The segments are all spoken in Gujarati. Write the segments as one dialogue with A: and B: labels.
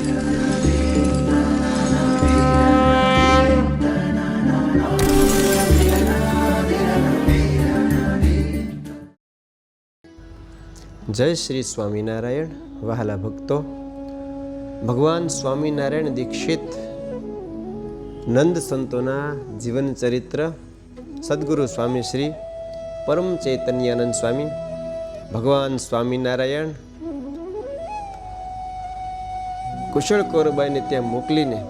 A: જય શ્રી સ્વામિનારાયણ, વહાલા ભક્તો. ભગવાન સ્વામિનારાયણ દીક્ષિત નંદ સંતોના જીવન ચરિત્ર સદગુરુ સ્વામી શ્રી પરમ ચૈતન્યાનંદ સ્વામી, ભગવાન સ્વામિનારાયણ કુશળ કૌરબાઈને ત્યાં મોકલીને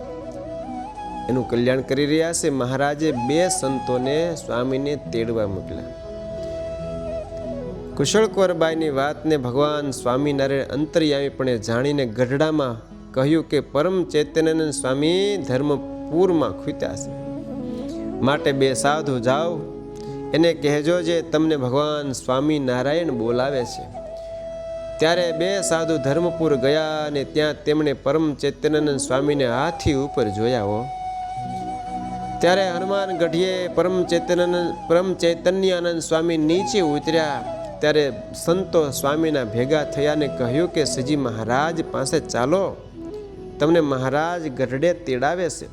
A: એનું કલ્યાણ કરી રહ્યા છે. મહારાજે બે સંતોને સ્વામીને તેડવા મોકલ્યા. કુશળ કૌરબાઈની વાતને ભગવાન સ્વામિનારાયણ અંતર્યામીપણે જાણીને ગઢડામાં કહ્યું કે પરમ ચૈતન્યનંદ સ્વામી ધર્મપુરમાં ખૂત્યા છે. માટે બે સાધુ જાઓ, એને કહેજો જે તમને ભગવાન સ્વામિનારાયણ બોલાવે છે. ત્યારે બે સાધુ ધર્મપુર ગયા અને ત્યાં તેમણે પરમ ચૈતન્યાનંદ સ્વામીને હાથી ઉપર જોયા હો. ત્યારે હનુમાન ગઢીએ પરમ ચૈતન્યાનંદ પરમ ચૈતન્યાનંદ સ્વામી નીચે ઉતર્યા. ત્યારે સંતો સ્વામીના ભેગા થયાને કહ્યું કે, સજી મહારાજ પાસે ચાલો, તમને મહારાજ ગઢડે તેડાવે છે.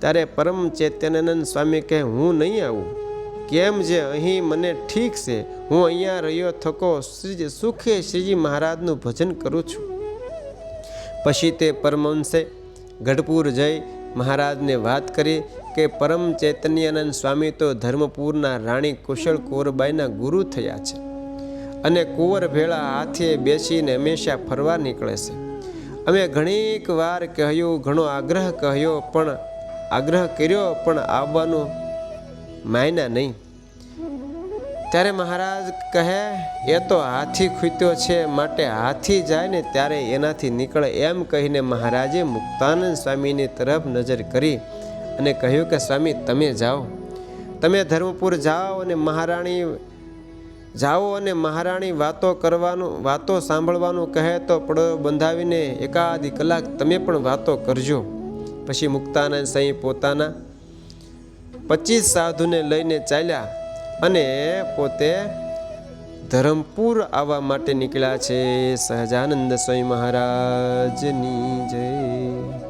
A: ત્યારે પરમ ચૈતન્યાનંદ સ્વામી કહે, હું નહીં આવું. કેમ જે અહીં મને ઠીક છે? હું અહીંયા રહ્યો થકો શ્રીજી સુખે શ્રીજી મહારાજનું ભજન કરું છું. પછી તે પરમહંસે ગઢપુર જઈ મહારાજને વાત કરી કે પરમ ચૈતન્યાનંદ સ્વામી તો ધર્મપુરના રાણી કુશળ કુંવરબાઈના ગુરુ થયા છે અને કુંવર ભેળા હાથે બેસીને હંમેશા ફરવા નીકળે છે. અમે ઘણીક વાર કહ્યું, ઘણો આગ્રહ કહ્યો, પણ આગ્રહ કર્યો, પણ આવવાનું માયના નહીં. ત્યારે મહારાજ કહે, એ તો હાથી ખૂત્યો છે, માટે હાથી જાય ને ત્યારે એનાથી નીકળે. એમ કહીને મહારાજે મુક્તાનંદ સ્વામીની તરફ નજર કરી અને કહ્યું કે, સ્વામી, તમે જાઓ. તમે ધર્મપુર જાઓ અને મહારાણી, જાઓ અને મહારાણી વાતો કરવાનું, વાતો સાંભળવાનું કહે તો પડો બંધાવીને એકાદી કલાક તમે પણ વાતો કરજો. પછી મુક્તાનંદ સાંઈ પોતાના પચીસ સાધુને લઈને ચાલ્યા અને પોતે ધરમપુર આવવા માટે નીકળ્યા છે. સહજાનંદ સ્વામી મહારાજની જય.